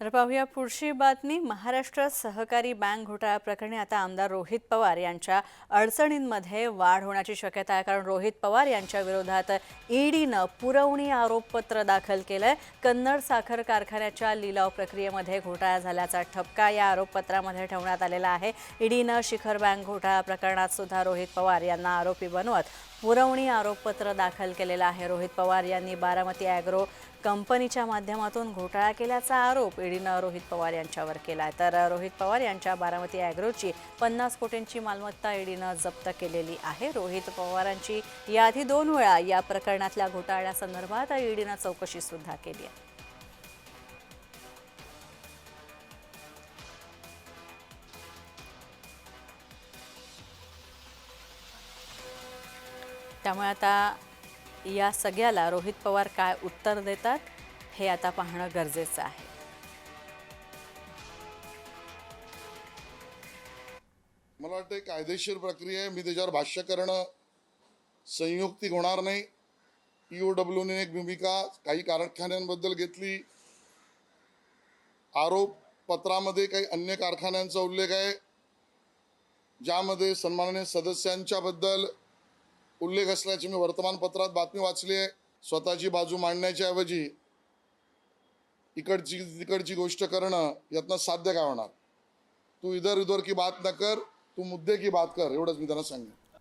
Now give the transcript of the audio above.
तर पाहूया पुढची बातमी. महाराष्ट्र सहकारी बँक घोटाळा प्रकरणी आता आमदार रोहित पवार यांच्या अडचणींमध्ये वाढ होण्याची शक्यता आहे. कारण रोहित पवार यांच्या विरोधात ईडीनं पुरवणी आरोपपत्र दाखल केलंय. कन्नड साखर कारखान्याच्या लिलाव प्रक्रियेमध्ये घोटाळा झाल्याचा ठपका या आरोपपत्रामध्ये ठेवण्यात आलेला आहे. ईडीनं शिखर बँक घोटाळा प्रकरणात सुद्धा रोहित पवार यांना आरोपी बनवत पुरवणी आरोपपत्र दाखल केलेलं आहे. रोहित पवार यांनी बारामती ॲग्रो कंपनीच्या माध्यमातून घोटाळा केल्याचा आरोप ईडीनं रोहित पवार यांच्यावर केला आहे तर रोहित पवार यांच्या बारामती ॲग्रोची पन्नास कोटींची मालमत्ता ईडीनं जप्त केलेली आहे. रोहित पवारांची याआधी दोन वेळा या प्रकरणातल्या घोटाळ्यासंदर्भात ईडीनं चौकशीसुद्धा केली आहे. त्यामुळे आता या सगळ्याला रोहित पवार काय उत्तर देतात हे आता पाहणं गरजेचं आहे. मला वाटतं एक कायदेशीर प्रक्रिया आहे. मी त्याच्यावर भाष्य करणं संयुक्तिक होणार नाही. ईओ डब्ल्यूने एक भूमिका काही कारखान्यांबद्दल घेतली. आरोप पत्रामध्ये काही अन्य कारखान्यांचा उल्लेख आहे. ज्यामध्ये सन्माननीय सदस्यांच्याबद्दल उल्लेख असल्याची मी वर्तमानपत्रात बातमी वाचली आहे. स्वतःची बाजू मांडण्याच्या ऐवजी इकडची तिकडची गोष्ट करणं यातनं साध्य काय होणार? तू इधर उधर की बात न कर तू मुद्दे की बात कर एवढंच मी त्यांना सांगेन.